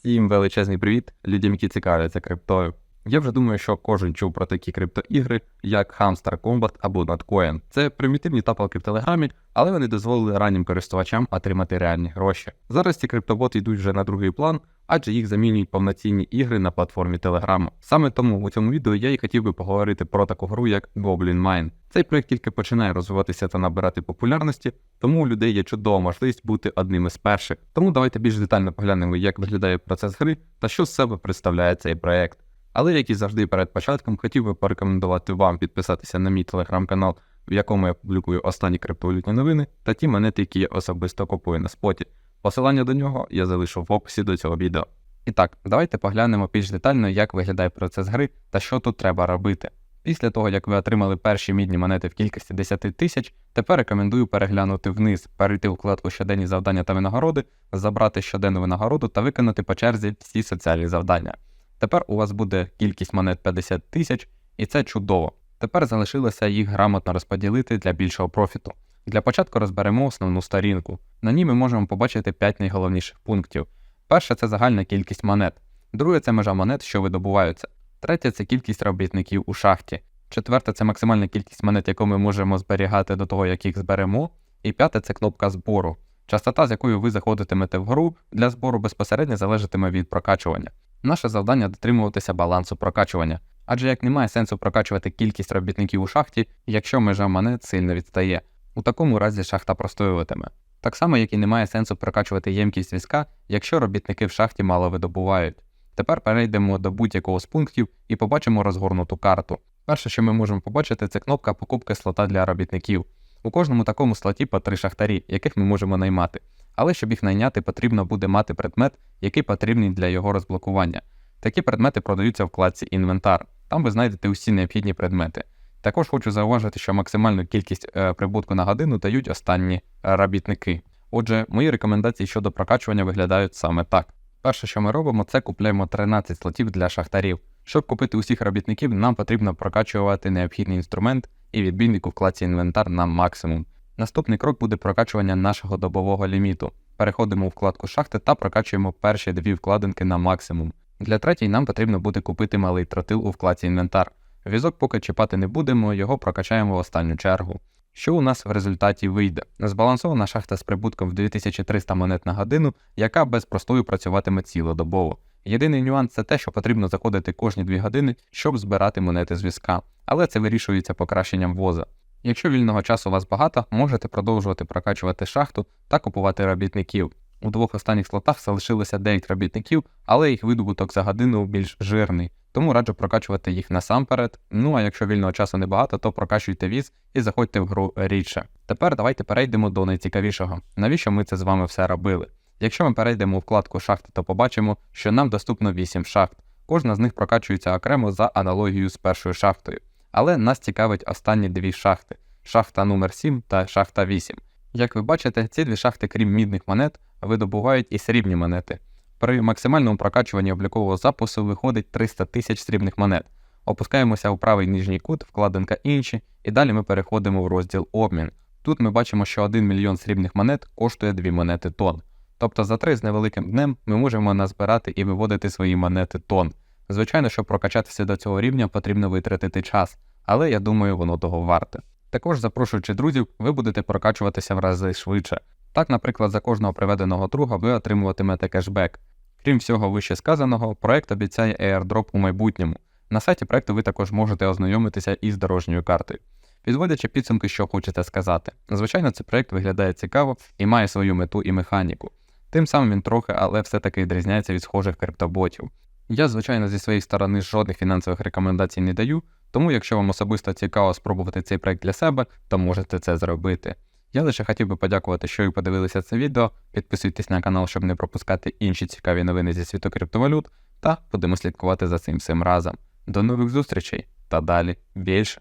Всім величезний привіт людям, які цікавляться криптою. Я вже думаю, що кожен чув про такі криптоігри, як Hamster Combat або Notcoin. Це примітивні тапалки в Телеграмі, але вони дозволили раннім користувачам отримати реальні гроші. Зараз ці криптоботи йдуть вже на другий план, адже їх замінюють повноцінні ігри на платформі Телеграму. Саме тому у цьому відео я і хотів би поговорити про таку гру, як Goblin Mine. Цей проект тільки починає розвиватися та набирати популярності, тому у людей є чудова можливість бути одним із перших. Тому давайте більш детально поглянемо, як виглядає процес гри та що з себе представляє цей проект. Але як і завжди перед початком хотів би порекомендувати вам підписатися на мій телеграм-канал, в якому я публікую останні криптовалютні новини та ті монети, які я особисто купую на споті. Посилання до нього я залишу в описі до цього відео. І так, давайте поглянемо більш детально, як виглядає процес гри та що тут треба робити. Після того, як ви отримали перші мідні монети в кількості 10 тисяч, тепер рекомендую переглянути вниз, перейти у вкладку щоденні завдання та винагороди, забрати щоденну винагороду та виконати по черзі всі соціальні завдання. Тепер у вас буде кількість монет 50 тисяч, і це чудово. Тепер залишилося їх грамотно розподілити для більшого профіту. Для початку розберемо основну сторінку. На ній ми можемо побачити 5 найголовніших пунктів. Перше це загальна кількість монет. Друге це межа монет, що видобуваються. Третє це кількість робітників у шахті. Четверте це максимальна кількість монет, яку ми можемо зберігати до того, як їх зберемо. І п'яте це кнопка збору. Частота, з якою ви заходитимете в гру для збору безпосередньо залежатиме від прокачування. Наше завдання дотримуватися балансу прокачування, адже як немає сенсу прокачувати кількість робітників у шахті, якщо межа монет сильно відстає. У такому разі шахта простоюватиме. Так само, як і немає сенсу прокачувати ємкість візка, якщо робітники в шахті мало видобувають. Тепер перейдемо до будь-якого з пунктів і побачимо розгорнуту карту. Перше, що ми можемо побачити, це кнопка покупки слота для робітників. У кожному такому слоті по три шахтарі, яких ми можемо наймати. Але щоб їх найняти, потрібно буде мати предмет, який потрібний для його розблокування. Такі предмети продаються в вкладці Інвентар. Там ви знайдете усі необхідні предмети. Також хочу зауважити, що максимальну кількість е, прибутку на годину дають останні е, робітники. Отже, мої рекомендації щодо прокачування виглядають саме так. Перше, що ми робимо, це купляємо 13 слотів для шахтарів. Щоб купити усіх робітників, нам потрібно прокачувати необхідний інструмент і відбійник у вкладці інвентар на максимум. Наступний крок буде прокачування нашого добового ліміту. Переходимо у вкладку шахти та прокачуємо перші дві вкладинки на максимум. Для третій нам потрібно буде купити малий тротил у вкладці інвентар. Візок поки чіпати не будемо, його прокачаємо в останню чергу. Що у нас в результаті вийде? Збалансована шахта з прибутком в 2300 монет на годину, яка без простою працюватиме цілодобово. Єдиний нюанс це те, що потрібно заходити кожні 2 години, щоб збирати монети з візка, але це вирішується покращенням воза. Якщо вільного часу у вас багато, можете продовжувати прокачувати шахту та купувати робітників. У двох останніх слотах залишилося 9 робітників, але їх видобуток за годину більш жирний, тому раджу прокачувати їх насамперед. Ну а якщо вільного часу небагато, то прокачуйте віз і заходьте в гру рідше. Тепер давайте перейдемо до найцікавішого. Навіщо ми це з вами все робили? Якщо ми перейдемо у вкладку шахти, то побачимо, що нам доступно 8 шахт. Кожна з них прокачується окремо за аналогією з першою шахтою. Але нас цікавить останні дві шахти шахта номер 7 та шахта 8. Як ви бачите, ці дві шахти, крім мідних монет, видобувають і срібні монети. При максимальному прокачуванні облікового запису виходить 300 тисяч срібних монет. Опускаємося у правий нижній кут, вкладинка інші, і далі ми переходимо в розділ обмін. Тут ми бачимо, що 1 мільйон срібних монет коштує 2 монети тонн. Тобто за 3 з невеликим днем ми можемо назбирати і виводити свої монети тонн. Звичайно, щоб прокачатися до цього рівня, потрібно витратити час, але я думаю, воно того варте. Також, запрошуючи друзів, ви будете прокачуватися в рази швидше. Так, наприклад, за кожного приведеного друга ви отримуватимете кешбек. Крім всього вище сказаного, проект обіцяє airdrop у майбутньому. На сайті проекту ви також можете ознайомитися із дорожньою картою. Підводячи підсумки, що хочете сказати. Звичайно, цей проект виглядає цікаво і має свою мету і механіку. Тим самим він трохи, але все-таки відрізняється від схожих криптоботів. Я, звичайно, зі своєї сторони жодних фінансових рекомендацій не даю, тому якщо вам особисто цікаво спробувати цей проект для себе, то можете це зробити. Я лише хотів би подякувати, що ви подивилися це відео. Підписуйтесь на канал, щоб не пропускати інші цікаві новини зі світу криптовалют, та будемо слідкувати за цим всім разом. До нових зустрічей та далі більше.